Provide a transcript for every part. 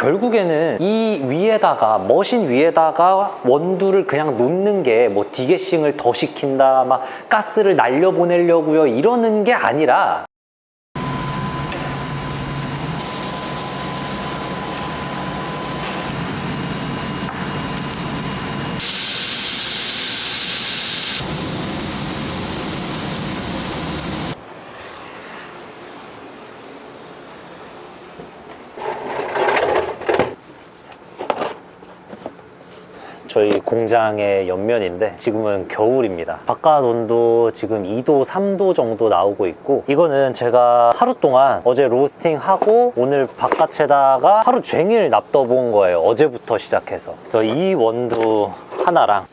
결국에는 이 위에다가 머신 위에다가 원두를 그냥 놓는 게 뭐 디게싱을 더 시킨다 막 가스를 날려보내려고요 이러는 게 아니라 저희 공장의 옆면인데 지금은 겨울입니다. 바깥 온도 지금 2도, 3도 정도 나오고 있고 이거는 제가 하루 동안 어제 로스팅 하고 오늘 바깥에다가 하루 종일 납둬본 거예요. 어제부터 시작해서. 그래서 이 원두 하나랑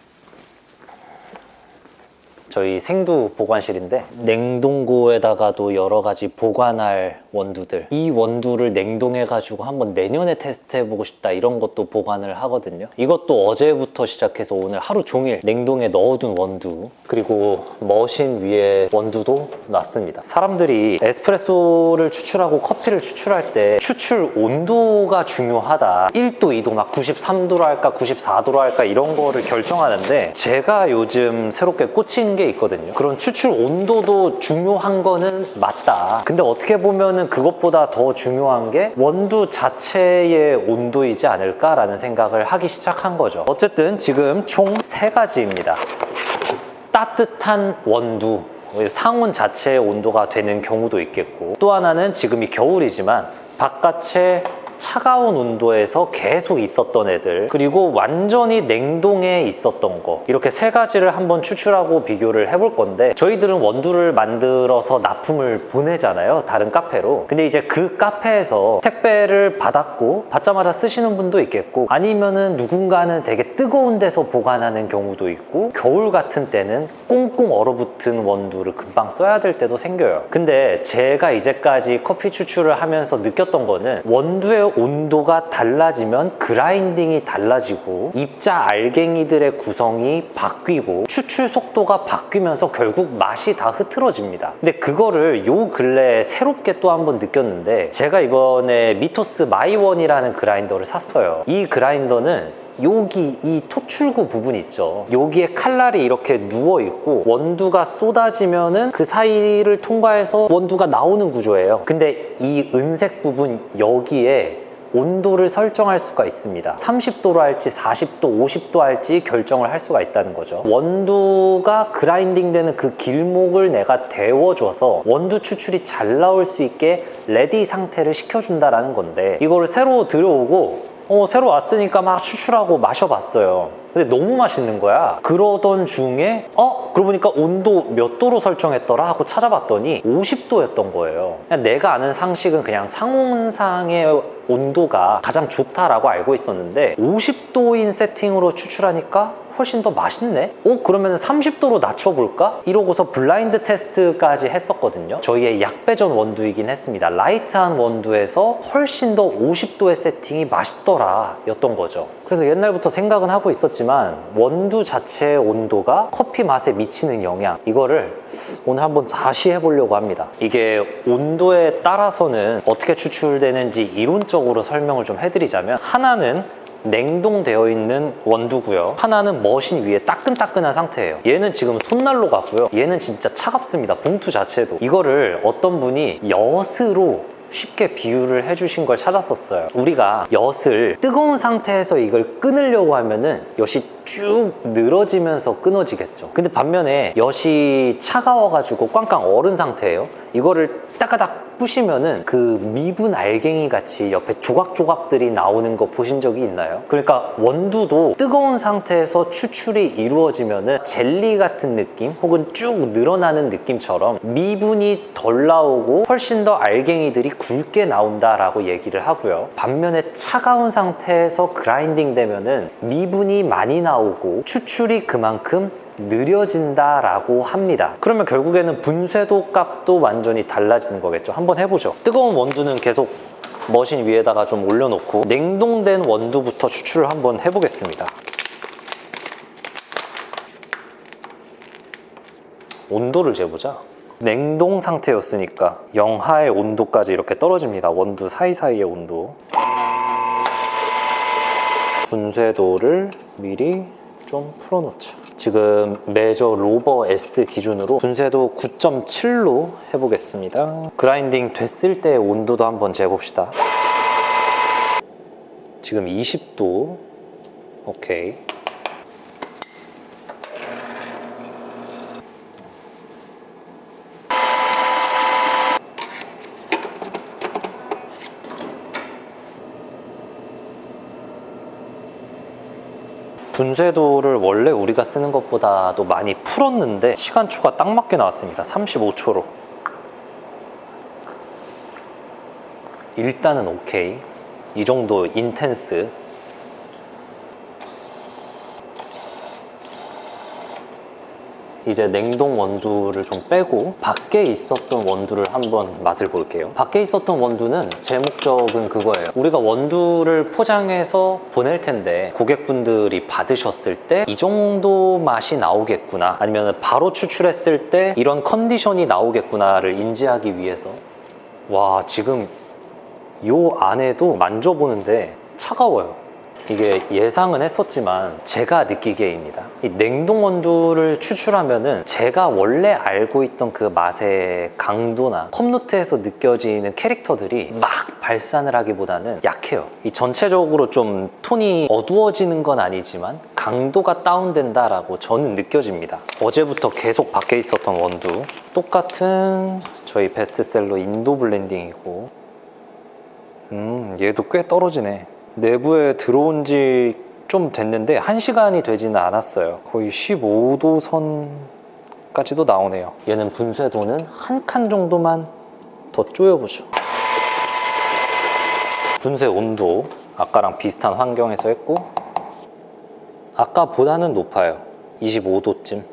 저희 생두 보관실인데 냉동고에다가도 여러 가지 보관할 원두들. 이 원두를 냉동해 가지고 한번 내년에 테스트 해 보고 싶다 이런 것도 보관을 하거든요. 이것도 어제부터 시작해서 오늘 하루 종일 냉동에 넣어둔 원두 그리고 머신 위에 원두도 놨습니다. 사람들이 에스프레소를 추출하고 커피를 추출할 때 추출 온도가 중요하다. 1도 2도 막 93도로 할까 94도로 할까 이런 거를 결정하는데 제가 요즘 새롭게 꽂힌 게 있거든요. 그런 추출 온도도 중요한 거는 맞다. 근데 어떻게 보면은 그것보다 더 중요한 게 원두 자체의 온도이지 않을까라는 생각을 하기 시작한 거죠. 어쨌든 지금 총 세 가지입니다. 따뜻한 원두 상온 자체의 온도가 되는 경우도 있겠고 또 하나는 지금이 겨울이지만 바깥에 차가운 온도에서 계속 있었던 애들 그리고 완전히 냉동에 있었던 거. 이렇게 세 가지를 한번 추출하고 비교를 해볼 건데 저희들은 원두를 만들어서 납품을 보내잖아요 다른 카페로. 근데 이제 그 카페에서 택배를 받았고 받자마자 쓰시는 분도 있겠고 아니면은 누군가는 되게 뜨거운 데서 보관하는 경우도 있고 겨울 같은 때는 꽁꽁 얼어붙은 원두를 금방 써야 될 때도 생겨요. 근데 제가 이제까지 커피 추출을 하면서 느꼈던 거는 원두의 온도가 달라지면 그라인딩이 달라지고 입자 알갱이들의 구성이 바뀌고 추출 속도가 바뀌면서 결국 맛이 다 흐트러집니다. 근데 그거를 요 근래에 새롭게 또 한 번 느꼈는데 제가 이번에 미토스 마이원이라는 그라인더를 샀어요. 이 그라인더는 여기 이 토출구 부분 있죠. 여기에 칼날이 이렇게 누워 있고 원두가 쏟아지면은 그 사이를 통과해서 원두가 나오는 구조예요. 근데 이 은색 부분 여기에 온도를 설정할 수가 있습니다. 30도로 할지 40도, 50도 할지 결정을 할 수가 있다는 거죠. 원두가 그라인딩 되는 그 길목을 내가 데워줘서 원두 추출이 잘 나올 수 있게 레디 상태를 시켜준다라는 건데 이거를 새로 들여오고 어, 새로 왔으니까 막 추출하고 마셔봤어요. 근데 너무 맛있는 거야. 그러던 중에, 어? 그러고 보니까 온도 몇 도로 설정했더라 하고 찾아봤더니 50도였던 거예요. 내가 아는 상식은 그냥 상온상의 온도가 가장 좋다라고 알고 있었는데 50도인 세팅으로 추출하니까 훨씬 더 맛있네? 어? 그러면 30도로 낮춰볼까? 이러고서 블라인드 테스트까지 했었거든요. 저희의 약배전 원두이긴 했습니다. 라이트한 원두에서 훨씬 더 50도의 세팅이 맛있더라 였던 거죠. 그래서 옛날부터 생각은 하고 있었지만 원두 자체의 온도가 커피 맛에 미치는 영향 이거를 오늘 한번 다시 해보려고 합니다. 이게 온도에 따라서는 어떻게 추출되는지 이론적 으로 설명을 좀 해드리자면 하나는 냉동되어 있는 원두고요. 하나는 머신 위에 따끈따끈한 상태예요. 얘는 지금 손난로 같고요. 얘는 진짜 차갑습니다. 봉투 자체도. 이거를 어떤 분이 엿으로 쉽게 비유를 해주신 걸 찾았었어요. 우리가 엿을 뜨거운 상태에서 이걸 끊으려고 하면은 엿이 쭉 늘어지면서 끊어지겠죠. 근데 반면에 엿이 차가워가지고 꽝꽝 얼은 상태예요. 이거를 따가닥 부시면은 그 미분 알갱이 같이 옆에 조각조각들이 나오는 거 보신 적이 있나요? 그러니까 원두도 뜨거운 상태에서 추출이 이루어지면은 젤리 같은 느낌 혹은 쭉 늘어나는 느낌처럼 미분이 덜 나오고 훨씬 더 알갱이들이 굵게 나온다라고 얘기를 하고요. 반면에 차가운 상태에서 그라인딩 되면은 미분이 많이 나오고 추출이 그만큼 느려진다라고 합니다. 그러면 결국에는 분쇄도 값도 완전히 달라지는 거겠죠. 한번 해보죠. 뜨거운 원두는 계속 머신 위에다가 좀 올려놓고 냉동된 원두부터 추출을 한번 해보겠습니다. 온도를 재보자. 냉동 상태였으니까 영하의 온도까지 이렇게 떨어집니다. 원두 사이사이의 온도. 분쇄도를 미리 좀 풀어놓자. 지금 메저 로버 S 기준으로 분쇄도 9.7로 해보겠습니다. 그라인딩 됐을 때 온도도 한번 재봅시다. 지금 20도. 오케이. 분쇄도를 원래 우리가 쓰는 것보다도 많이 풀었는데 시간초가 딱 맞게 나왔습니다. 35초로. 일단은 오케이. 이 정도 인텐스. 이제 냉동 원두를 좀 빼고 밖에 있었던 원두를 한번 맛을 볼게요. 밖에 있었던 원두는 제 목적은 그거예요. 우리가 원두를 포장해서 보낼 텐데 고객분들이 받으셨을 때 이 정도 맛이 나오겠구나 아니면 바로 추출했을 때 이런 컨디션이 나오겠구나를 인지하기 위해서 와 지금 요 안에도 만져보는데 차가워요. 이게 예상은 했었지만 제가 느끼기에입니다. 이 냉동 원두를 추출하면은 제가 원래 알고 있던 그 맛의 강도나 컵노트에서 느껴지는 캐릭터들이 막 발산을 하기보다는 약해요. 이 전체적으로 좀 톤이 어두워지는 건 아니지만 강도가 다운된다라고 저는 느껴집니다. 어제부터 계속 밖에 있었던 원두 똑같은 저희 베스트셀러 인도 블렌딩이고 음 얘도 꽤 떨어지네. 내부에 들어온 지 좀 됐는데 1시간이 되지는 않았어요. 거의 15도 선까지도 나오네요. 얘는 분쇄도는 한 칸 정도만 더 쪼여보죠. 분쇄 온도 아까랑 비슷한 환경에서 했고 아까보다는 높아요. 25도쯤.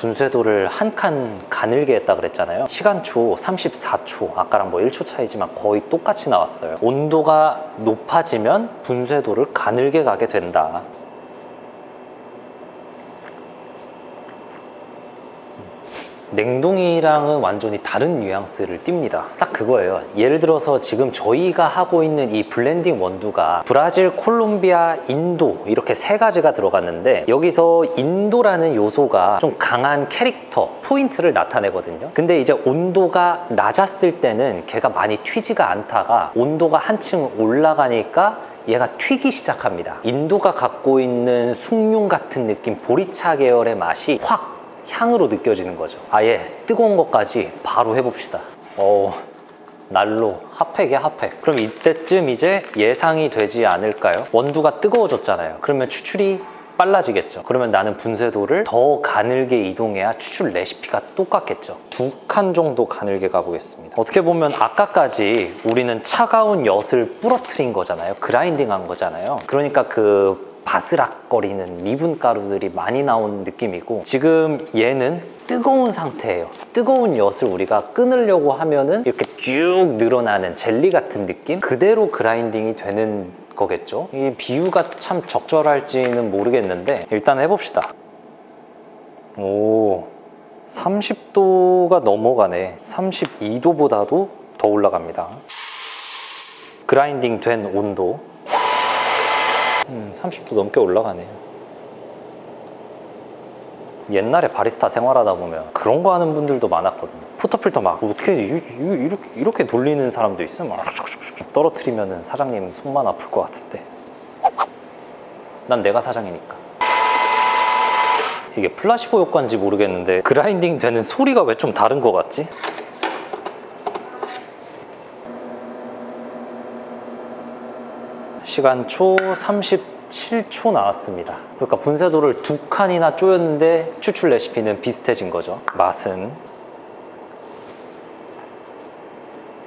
분쇄도를 한 칸 가늘게 했다 그랬잖아요. 시간초 34초, 아까랑 뭐 1초 차이지만 거의 똑같이 나왔어요. 온도가 높아지면 분쇄도를 가늘게 가게 된다. 냉동이랑은 완전히 다른 뉘앙스를 띱니다. 딱 그거예요. 예를 들어서 지금 저희가 하고 있는 이 블렌딩 원두가 브라질, 콜롬비아, 인도 이렇게 세 가지가 들어갔는데 여기서 인도라는 요소가 좀 강한 캐릭터, 포인트를 나타내거든요. 근데 이제 온도가 낮았을 때는 걔가 많이 튀지가 않다가 온도가 한층 올라가니까 얘가 튀기 시작합니다. 인도가 갖고 있는 숭늉 같은 느낌, 보리차 계열의 맛이 확 향으로 느껴지는 거죠. 아예 뜨거운 것까지 바로 해봅시다. 어, 난로, 핫팩이야, 핫팩. 그럼 이때쯤 이제 예상이 되지 않을까요? 원두가 뜨거워졌잖아요. 그러면 추출이 빨라지겠죠. 그러면 나는 분쇄도를 더 가늘게 이동해야 추출 레시피가 똑같겠죠. 두 칸 정도 가늘게 가보겠습니다. 어떻게 보면 아까까지 우리는 차가운 엿을 부러뜨린 거잖아요. 그라인딩 한 거잖아요. 그러니까 그 바스락거리는 미분 가루들이 많이 나온 느낌이고 지금 얘는 뜨거운 상태예요. 뜨거운 엿을 우리가 끊으려고 하면은 이렇게 쭉 늘어나는 젤리 같은 느낌? 그대로 그라인딩이 되는 거겠죠. 이 비유가 참 적절할지는 모르겠는데 일단 해봅시다. 오, 30도가 넘어가네. 32도보다도 더 올라갑니다. 그라인딩 된 온도 음, 30도 넘게 올라가네요. 옛날에 바리스타 생활하다 보면 그런 거 하는 분들도 많았거든요. 포터필터 막 어떻게 이렇게, 이렇게 돌리는 사람도 있어요. 막 떨어뜨리면 사장님 손만 아플 것 같은데. 난 내가 사장이니까. 이게 플라시보 효과인지 모르겠는데 그라인딩 되는 소리가 왜 좀 다른 것 같지? 시간 초 37초 나왔습니다. 그러니까 분쇄도를 두 칸이나 쪼였는데 추출 레시피는 비슷해진 거죠. 맛은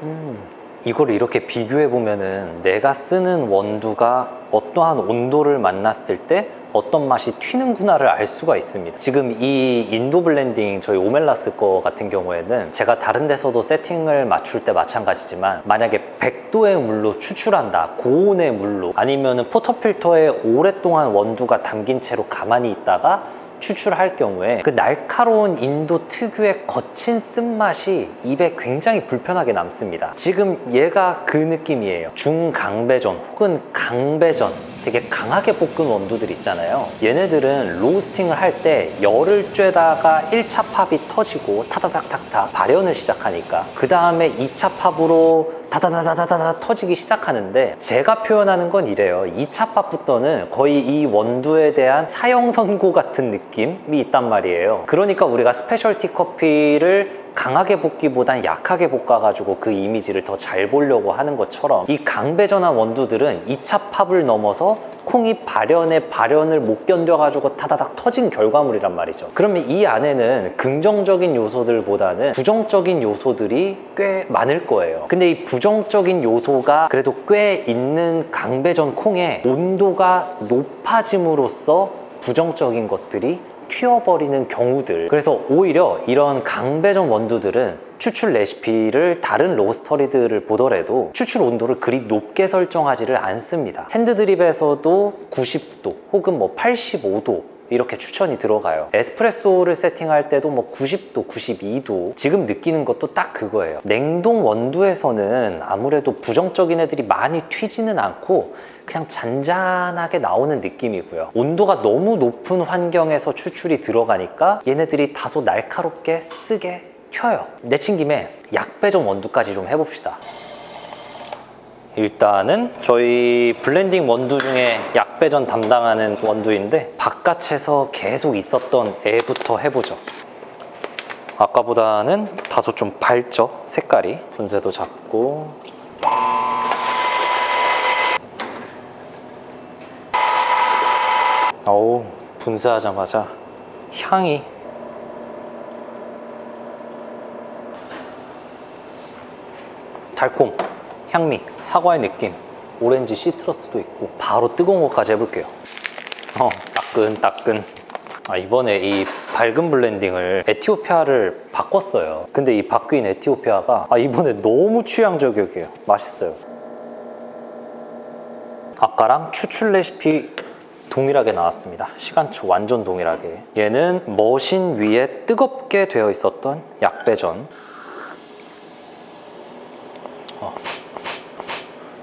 음, 이걸 이렇게 비교해 보면은 내가 쓰는 원두가 어떠한 온도를 만났을 때 어떤 맛이 튀는구나를 알 수가 있습니다. 지금 이 인도 블렌딩 저희 오멜라스 거 같은 경우에는 제가 다른 데서도 세팅을 맞출 때 마찬가지지만 만약에 100도의 물로 추출한다, 고온의 물로 아니면은 포터필터에 오랫동안 원두가 담긴 채로 가만히 있다가 추출할 경우에 그 날카로운 인도 특유의 거친 쓴맛이 입에 굉장히 불편하게 남습니다. 지금 얘가 그 느낌이에요. 중강배전 혹은 강배전 되게 강하게 볶은 원두들 있잖아요. 얘네들은 로스팅을 할 때 열을 쬐다가 1차 팝이 터지고 타다닥닥닥 발연을 시작하니까 그 다음에 2차 팝으로 다다다다다다 터지기 시작하는데 제가 표현하는 건 이래요. 2차 팝부터는 거의 이 원두에 대한 사형 선고 같은 느낌이 있단 말이에요. 그러니까 우리가 스페셜티 커피를 강하게 볶기보단 약하게 볶아가지고 그 이미지를 더 잘 보려고 하는 것처럼 이 강배전한 원두들은 2차 팝을 넘어서 콩이 발연에 발연을 못 견뎌가지고 타다닥 터진 결과물이란 말이죠. 그러면 이 안에는 긍정적인 요소들보다는 부정적인 요소들이 꽤 많을 거예요. 근데 이 부정적인 요소가 그래도 꽤 있는 강배전 콩의 온도가 높아짐으로써 부정적인 것들이 튀어버리는 경우들. 그래서 오히려 이런 강배전 원두들은 추출 레시피를 다른 로스터리들을 보더라도 추출 온도를 그리 높게 설정하지를 않습니다. 핸드드립에서도 90도 혹은 뭐 85도 이렇게 추천이 들어가요. 에스프레소를 세팅할 때도 뭐 90도, 92도. 지금 느끼는 것도 딱 그거예요. 냉동 원두에서는 아무래도 부정적인 애들이 많이 튀지는 않고 그냥 잔잔하게 나오는 느낌이고요. 온도가 너무 높은 환경에서 추출이 들어가니까 얘네들이 다소 날카롭게 쓰게 튀어요. 내친 김에 약배전 원두까지 좀 해봅시다. 일단은 저희 블렌딩 원두 중에 약배전 담당하는 원두인데 바깥에서 계속 있었던 애부터 해보죠. 아까보다는 다소 좀 밝죠 색깔이. 분쇄도 작고. 어우 분쇄하자마자 향이. 달콤 향미, 사과의 느낌, 오렌지 시트러스도 있고 바로 뜨거운 것까지 해볼게요. 어, 따끈따끈. 아, 이번에 이 밝은 블렌딩을 에티오피아를 바꿨어요. 근데 이 바뀐 에티오피아가 아, 이번에 너무 취향 저격이에요. 맛있어요. 아까랑 추출 레시피 동일하게 나왔습니다. 시간초 완전 동일하게. 얘는 머신 위에 뜨겁게 되어 있었던 약배전. 어.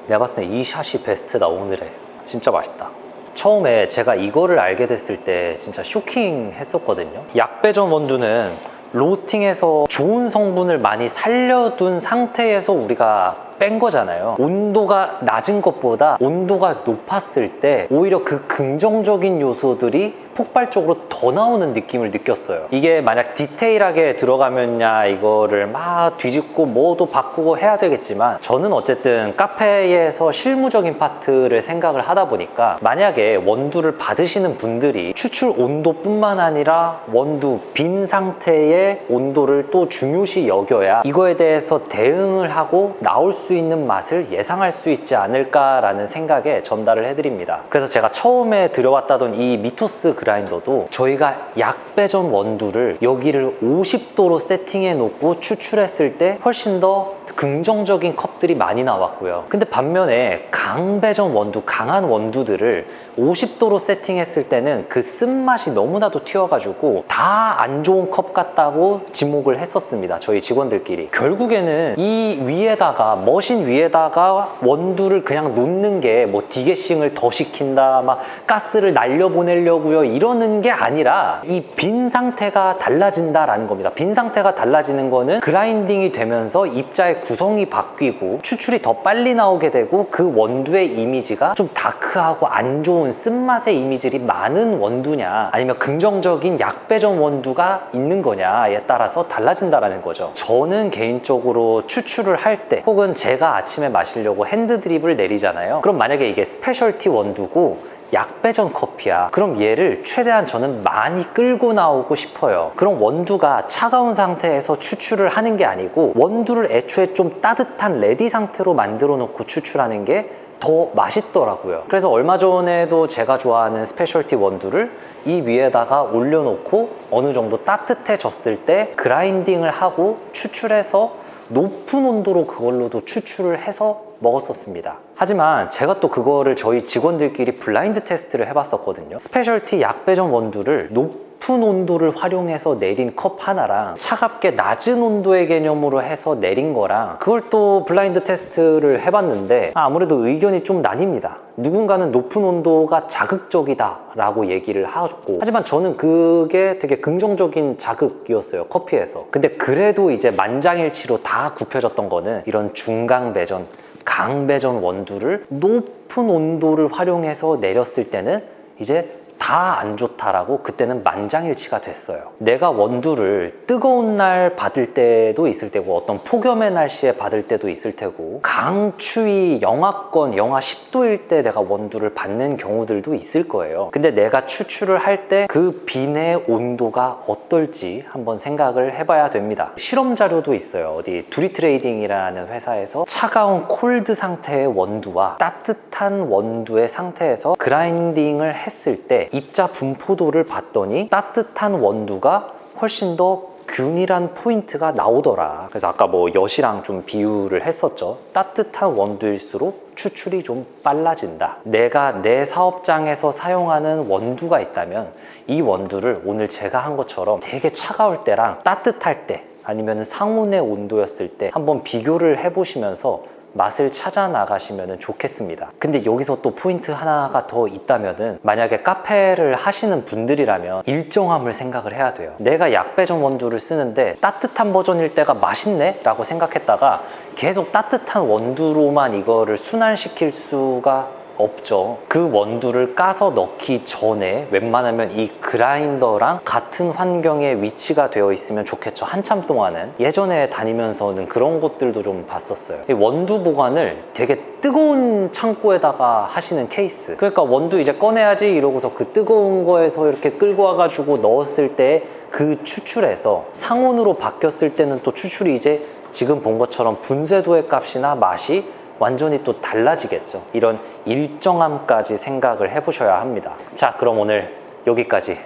내가 봤을 때 이 샷이 베스트다 오늘의. 진짜 맛있다. 처음에 제가 이거를 알게 됐을 때 진짜 쇼킹 했었거든요. 약배전 원두는 로스팅해서 좋은 성분을 많이 살려둔 상태에서 우리가 뺀 거잖아요. 온도가 낮은 것보다 온도가 높았을 때 오히려 그 긍정적인 요소들이 폭발적으로 더 나오는 느낌을 느꼈어요. 이게 만약 디테일하게 들어가면야 이거를 막 뒤집고 뭐도 바꾸고 해야 되겠지만 저는 어쨌든 카페에서 실무적인 파트를 생각을 하다 보니까 만약에 원두를 받으시는 분들이 추출 온도뿐만 아니라 원두 빈 상태의 온도를 또 중요시 여겨야 이거에 대해서 대응을 하고 나올 수 있는 맛을 예상할 수 있지 않을까라는 생각에 전달을 해드립니다. 그래서 제가 처음에 들여왔다던 이 미토스 그라인더도 저희가 약배전 원두를 여기를 50도로 세팅해 놓고 추출했을 때 훨씬 더 긍정적인 컵들이 많이 나왔고요. 근데 반면에 강배전 원두, 강한 원두들을 50도로 세팅했을 때는 그 쓴맛이 너무나도 튀어가지고 다 안 좋은 컵 같다고 지목을 했었습니다. 저희 직원들끼리. 결국에는 이 위에다가, 머신 위에다가 원두를 그냥 놓는 게 뭐 디게싱을 더 시킨다, 막 가스를 날려보내려고요. 이러는 게 아니라 이 빈 상태가 달라진다라는 겁니다. 빈 상태가 달라지는 거는 그라인딩이 되면서 입자의 구성이 바뀌고 추출이 더 빨리 나오게 되고 그 원두의 이미지가 좀 다크하고 안 좋은 쓴맛의 이미지들이 많은 원두냐 아니면 긍정적인 약배전 원두가 있는 거냐에 따라서 달라진다라는 거죠. 저는 개인적으로 추출을 할 때 혹은 제가 아침에 마시려고 핸드드립을 내리잖아요. 그럼 만약에 이게 스페셜티 원두고 약배전 커피야. 그럼 얘를 최대한 저는 많이 끌고 나오고 싶어요. 그럼 원두가 차가운 상태에서 추출을 하는 게 아니고 원두를 애초에 좀 따뜻한 레디 상태로 만들어 놓고 추출하는 게더 맛있더라고요. 그래서 얼마 전에도 제가 좋아하는 스페셜티 원두를 이 위에다가 올려놓고 어느 정도 따뜻해졌을 때 그라인딩을 하고 추출해서 높은 온도로 그걸로도 추출을 해서 먹었었습니다. 하지만 제가 또 그거를 저희 직원들끼리 블라인드 테스트를 해봤었거든요. 스페셜티 약배전 원두를 높 높은 온도를 활용해서 내린 컵 하나랑 차갑게 낮은 온도의 개념으로 해서 내린 거랑 그걸 또 블라인드 테스트를 해봤는데 아무래도 의견이 좀 나뉩니다. 누군가는 높은 온도가 자극적이다 라고 얘기를 하셨고 하지만 저는 그게 되게 긍정적인 자극이었어요 커피에서 근데 그래도 이제 만장일치로 다 굽혀졌던 거는 이런 중강 배전 강배전 원두를 높은 온도를 활용해서 내렸을 때는 이제 다 안 좋다라고 그때는 만장일치가 됐어요. 내가 원두를 뜨거운 날 받을 때도 있을 테고 어떤 폭염의 날씨에 받을 때도 있을 테고 강추위 영하권 영하 10도일 때 내가 원두를 받는 경우들도 있을 거예요. 근데 내가 추출을 할 때그 빈의 온도가 어떨지 한번 생각을 해봐야 됩니다. 실험 자료도 있어요. 어디 두리 트레이딩이라는 회사에서 차가운 콜드 상태의 원두와 따뜻한 원두의 상태에서 그라인딩을 했을 때 입자 분포도를 봤더니 따뜻한 원두가 훨씬 더 균일한 포인트가 나오더라. 그래서 아까 뭐 엿이랑 좀 비유를 했었죠. 따뜻한 원두일수록 추출이 좀 빨라진다. 내가 내 사업장에서 사용하는 원두가 있다면 이 원두를 오늘 제가 한 것처럼 되게 차가울 때랑 따뜻할 때 아니면 상온의 온도였을 때 한번 비교를 해보시면서 맛을 찾아 나가시면 좋겠습니다. 근데 여기서 또 포인트 하나가 더 있다면은 만약에 카페를 하시는 분들이라면 일정함을 생각을 해야 돼요. 내가 약배전 원두를 쓰는데 따뜻한 버전일 때가 맛있네? 라고 생각했다가 계속 따뜻한 원두로만 이거를 순환시킬 수가 없죠. 그 원두를 까서 넣기 전에 웬만하면 이 그라인더랑 같은 환경에 위치가 되어 있으면 좋겠죠. 한참 동안은. 예전에 다니면서는 그런 것들도 좀 봤었어요. 이 원두 보관을 되게 뜨거운 창고에다가 하시는 케이스. 그러니까 원두 이제 꺼내야지 이러고서 그 뜨거운 거에서 이렇게 끌고 와가지고 넣었을 때 그 추출에서 상온으로 바뀌었을 때는 또 추출이 이제 지금 본 것처럼 분쇄도의 값이나 맛이 완전히 또 달라지겠죠. 이런 일정함까지 생각을 해보셔야 합니다. 자, 그럼 오늘 여기까지.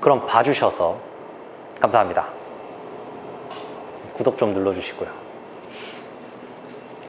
그럼 봐주셔서 감사합니다. 구독 좀 눌러주시고요.